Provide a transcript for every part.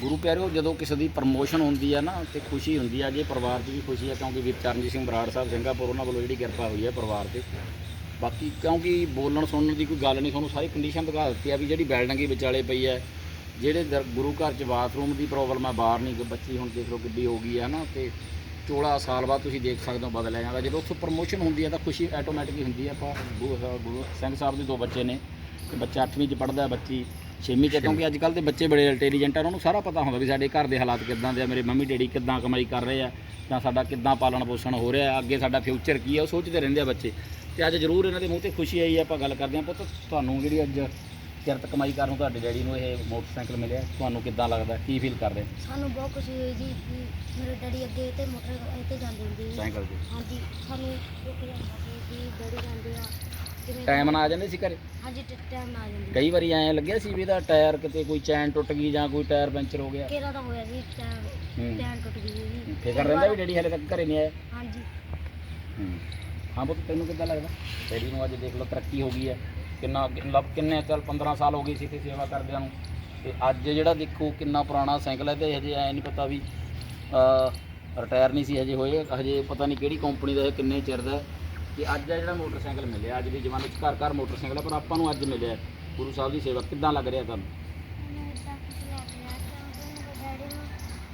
ਗੁਰੂ ਪਿਆਰਿਓ, ਜਦੋਂ ਕਿਸੇ ਦੀ ਪ੍ਰਮੋਸ਼ਨ ਹੁੰਦੀ ਆ ਨਾ, ਤੇ ਖੁਸ਼ੀ ਹੁੰਦੀ ਆ ਜੇ ਪਰਿਵਾਰ 'ਚ ਵੀ ਖੁਸ਼ੀ ਆ, ਕਿਉਂਕਿ ਵੀਰ ਚਰਨਜੀਤ ਸਿੰਘ ਬਰਾੜ ਸਾਹਿਬ ਸਿੰਗਾਪੁਰ ਉਹਨਾਂ ਵੱਲੋਂ ਜਿਹੜੀ ਕਿਰਪਾ ਹੋਈ ਹੈ ਪਰਿਵਾਰ ਤੇ। ਬਾਕੀ ਕਿਉਂਕਿ ਬੋਲਣ ਸੁਣਨ ਦੀ ਕੋਈ ਗੱਲ ਨਹੀਂ, ਤੁਹਾਨੂੰ ਸਾਰੀ ਕੰਡੀਸ਼ਨ ਦਿਖਾ ਦਿੱਤੀ ਆ ਵੀ ਜਿਹੜੀ ਬਿਲਡਿੰਗ ਹੀ ਵਿਚਾਲੇ ਪਈ ਹੈ ਜਿਹੜੇ ਦਰ- ਗੁਰੂ ਘਰ 'ਚ ਬਾਥਰੂਮ ਦੀ ਪ੍ਰੋਬਲਮ ਆ, ਬਾਹਰ ਨਹੀਂ ਬੱਚੀ ਹੁਣ ਦੇਖ ਲਓ ਕਿੱਡੀ ਹੋ ਗਈ ਹੈ ਨਾ, ਤੇ ਚੋਲਾ ਸਾਲ ਬਾਅਦ ਤੁਸੀਂ ਦੇਖ ਸਕਦੇ ਹੋ ਬਦਲਿਆ ਜਾਂਦਾ। ਜਦੋਂ ਉੱਥੋਂ ਪ੍ਰਮੋਸ਼ਨ ਹੁੰਦੀ ਹੈ ਤਾਂ ਖੁਸ਼ੀ ਆਟੋਮੈਟਿਕ ਹੁੰਦੀ ਹੈ ਆਪਾਂ ਗੁਰੂ ਗੁਰੂ ਸਿੰਘ ਸਾਹਿਬ ਦੇ ਦੋ ਬੱਚੇ ਨੇ ਤੇ ਬੱਚਾ 8ਵੀਂ 'ਚ ਪੜ੍ਹਦਾ, ਬੱਚੀ 6ਵੀਂ 'ਚ ਕਿਉਂਕਿ ਅੱਜ ਕੱਲ੍ਹ ਦੇ ਬੱਚੇ ਬੜੇ ਇੰਟੈਲੀਜੈਂਟ ਆ ਉਹਨਾਂ ਨੂੰ ਸਾਰਾ ਪਤਾ ਹੁੰਦਾ ਵੀ ਸਾਡੇ ਘਰ ਦੇ ਹਾਲਾਤ ਕਿੱਦਾਂ ਦੇ ਆ ਮੇਰੇ ਮੰਮੀ ਡੈਡੀ ਕਿੱਦਾਂ ਕਮਾਈ ਕਰ ਰਹੇ ਆ ਜਾਂ ਸਾਡਾ ਕਿੱਦਾਂ ਪਾਲਣ ਪੋਸ਼ਣ ਹੋ ਰਿਹਾ ਅੱਗੇ ਸਾਡਾ ਫਿਊਚਰ ਕੀ ਹੈ ਉਹ ਸੋਚਦੇ ਰਹਿੰਦੇ ਆ ਬੱਚੇ। ਤੇ ਅੱਜ ਜ਼ਰੂਰ ਇਹਨਾਂ ਦੇ ਮੂੰਹ ਤੇ ਖੁਸ਼ੀ ਆਈ ਆਪਾਂ ਗੱਲ ਕਰਦੇ ਹਾਂ। ਪੁੱਤ ਤੁਹਾਨੂੰ ਜਿਹੜੀ ਅੱਜ ਕਿਰਤ ਕਮਾਈ ਕਰਨ ਨੂੰ ਤੁਹਾਡੇ ਡੈਡੀ ਨੂੰ ਇਹ ਮੋਟਰਸਾਈਕਲ ਮਿਲਿਆ ਤੁਹਾਨੂੰ ਕਿੱਦਾਂ ਲੱਗਦਾ ਕੀ ਫੀਲ ਕਰ ਰਹੇ ਸਾਨੂੰ ਬਹੁਤ ਖੁਸ਼ੀ ਹੋਈ ਜੀ ਕਿ ਮੇਰੇ ਡੈਡੀ ਅੱਗੇ ਤੇ ਮੋਟਰ ਤੇ ਜਾਂਦੇ ਹੁੰਦੇ ਸੀ। ਸਾਈਕਲ ਤੇ। ਹਾਂਜੀ ਸਾਨੂੰ ਰੁਕ ਜਾਂਦਾ ਸੀ ਕਿ ਡੈਡੀ ਜਾਂਦੇ ਆ ਜਿਵੇਂ ਟਾਈਮ ਨਾਲ ਆ ਜਾਂਦੇ ਸੀ ਘਰੇ? ਹਾਂਜੀ ਟਾਈਮ ਆ ਜਾਂਦੇ ਕਈ ਵਾਰੀ ਐਂ ਲੱਗਿਆ ਸੀ ਵੀ ਇਹਦਾ ਟਾਇਰ ਕਿਤੇ ਕੋਈ ਚੈਨ ਟੁੱਟ ਗਈ ਜਾਂ ਕੋਈ ਟਾਇਰ ਪੈਂਚਰ ਹੋ ਗਿਆ? ਕਿਹੜਾ ਤਾਂ ਹੋਇਆ ਟਾਈਮ ਹੂੰ। ਟਾਈਮ ਟੁੱਟ ਗਈ ਜੀ ਫਿਕਰ ਰਹਿੰਦਾ ਵੀ ਡੈਡੀ ਹਲੇ ਤੱਕ ਘਰੇ ਨਹੀਂ ਆਇਆ? ਹਾਂਜੀ। ਹਾਂ। ਪੁੱਤ ਤੈਨੂੰ ਕਿੱਦਾਂ ਲੱਗਦਾ? ਡੈਡੀ ਨੂੰ ਅੱਜ ਦੇਖ ਲਓ ਤਰੱਕੀ ਹੋ ਗਈ ਹੈ। ਕਿੰਨਾ ਮਤਲਬ ਕਿੰਨੇ ਚੱਲ 15 ਸਾਲ ਹੋ ਗਏ ਸੀ ਤੇ ਸੇਵਾ ਕਰਦਿਆਂ ਨੂੰ। ਤੇ ਅੱਜ ਜਿਹੜਾ ਦੇਖੋ ਕਿੰਨਾ ਪੁਰਾਣਾ ਸਾਈਕਲ ਹੈ ਤੇ ਹਜੇ ਐ ਨਹੀਂ ਪਤਾ ਵੀ ਰਿਟਾਇਰ ਨਹੀਂ ਸੀ ਹਜੇ ਹੋਏ। ਹਜੇ ਪਤਾ ਨਹੀਂ ਕਿਹੜੀ ਕੰਪਨੀ ਦਾ ਇਹ ਕਿੰਨੇ ਚਿਰ ਦਾ ਹੈ। ਕਿ ਅੱਜ ਆ ਜਿਹੜਾ ਮੋਟਰਸਾਈਕਲ ਮਿਲਿਆ ਅੱਜ ਦੇ ਜ਼ਮਾਨੇ 'ਚ ਘਰ ਘਰ ਮੋਟਰਸਾਈਕਲ ਹੈ ਪਰ ਆਪਾਂ ਨੂੰ ਅੱਜ ਮਿਲਿਆ। ਗੁਰੂ ਸਾਹਿਬ ਦੀ ਸੇਵਾ ਕਿੱਦਾਂ ਲੱਗ ਰਿਹਾ ਤੁਹਾਨੂੰ? ਮੈਨੂੰ ਇਦਾਂ ਕੁਝ ਲੱਗ ਰਿਹਾ ਕਿਉਂਕਿ ਮੇਰੇ ਡੈਡੀ ਨੂੰ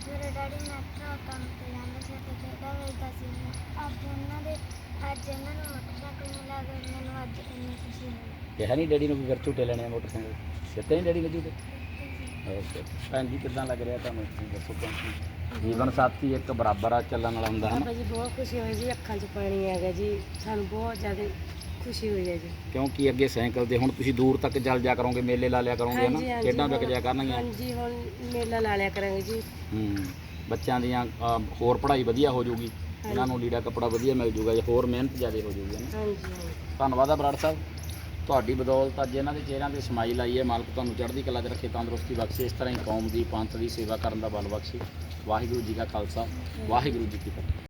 ਮੇਰੇ ਡੈਡੀ ਮੈਟਰੋ ਕੰਮ ਤੇ ਜਾਂਦੇ ਸੀ ਤੇ ਖੇਡਾਂ ਵੇਚਦਾ ਸੀ ਅੱਜ ਉਹਨਾਂ ਦੇ ਅੱਜ ਇਹਨਾਂ ਨੂੰ ਮੋਟਰਸਾਈਕਲ ਮਿਲਿਆ ਤੇ ਮੈਨੂੰ ਅੱਜ ਇੰਨੀ ਖੁਸ਼ੀ ਹੋਈ। ਕਿਹਾ ਨਹੀਂ ਡੈਡੀ ਨੂੰ ਵੀ ਫਿਰ ਝੂਟੇ ਲੈਣੇ ਆ ਮੋਟਰਸਾਈਕਲ? ਦਿੱਤੇ ਨਹੀਂ ਡੈਡੀ ਨੇ ਝੂਟੇ? ਓਕੇ। ਭੈਣ ਜੀ ਕਿੱਦਾਂ ਲੱਗ ਰਿਹਾ ਤੁਹਾਨੂੰ? ਤੁਸੀਂ ਦੱਸੋ ਕਿਉਂਕਿ ਜੀਵਨ ਸਾਥੀ ਇੱਕ ਬਰਾਬਰ ਆ ਚੱਲਣ ਵਾਲਾ ਹੁੰਦਾ ਹੈ ਨਾ ਬਾਬਾ ਜੀ ਬਹੁਤ ਖੁਸ਼ੀ ਹੋਈ ਜੀ ਅੱਖਾਂ 'ਚ ਪਾਣੀ ਆ ਗਿਆ ਜੀ। ਸਾਨੂੰ ਬਹੁਤ ਜ਼ਿਆਦਾ ਖੁਸ਼ੀ ਹੋਈ ਹੈ ਜੀ। ਕਿਉਂਕਿ ਅੱਗੇ ਸਾਈਕਲ ਤੇ ਹੁਣ ਤੁਸੀਂ ਦੂਰ ਤੱਕ ਚੱਲ ਜਾ ਕਰੋਗੇ ਮੇਲੇ ਲਾ ਲਿਆ ਕਰੋਗੇ ਹਾਂਜੀ, ਨਾ ਹਾਂਜੀ, ਖੇਡਾਂ ਵਿਕ ਜਾ ਕਰਨਗੀਆਂ। ਹਾਂਜੀ ਹੁਣ ਮੇਲਾ ਲਾ ਲਿਆ ਕਰਾਂਗੇ ਜੀ। ਹੂੰ ਬੱਚਿਆਂ ਦੀਆਂ ਹੋਰ ਪੜ੍ਹਾਈ ਵਧੀਆ ਹੋ ਜਾਊਗੀ ਇਹਨਾਂ ਨੂੰ ਲੀੜਾ ਕੱਪੜਾ ਵਧੀਆ ਮਿਲ ਜਾਊਗਾ ਜੇ ਹੋਰ ਮਿਹਨਤ ਜ਼ਿਆਦਾ ਹੋ ਜਾਊਗੀ ਹਾਂਜੀ। ਧੰਨਵਾਦ ਆ ਬਰਾੜ ਸਾਹਿਬ। ਤੁਹਾਡੀ ਬਦੌਲਤ ਅੱਜ ਇਹਨਾਂ ਦੇ ਚਿਹਰਿਆਂ ਤੇ ਸਮਾਈਲ ਆਈ ਹੈ। ਮਾਲਕ ਤੁਹਾਨੂੰ ਚੜ੍ਹਦੀ ਕਲਾ 'ਚ ਰੱਖੇ, ਤੰਦਰੁਸਤੀ ਬਖਸ਼ੇ। ਇਸ ਤਰ੍ਹਾਂ ਹੀ ਕੌਮ ਦੀ ਪੰਥ ਦੀ ਸੇਵਾ ਕਰਨ ਦਾ ਬਲ ਬਖਸ਼ੇ। ਵਾਹਿਗੁਰੂ ਜੀ ਕਾ ਖਾਲਸਾ, ਵਾਹਿਗੁਰੂ ਜੀ ਕੀ ਫਤਿਹ।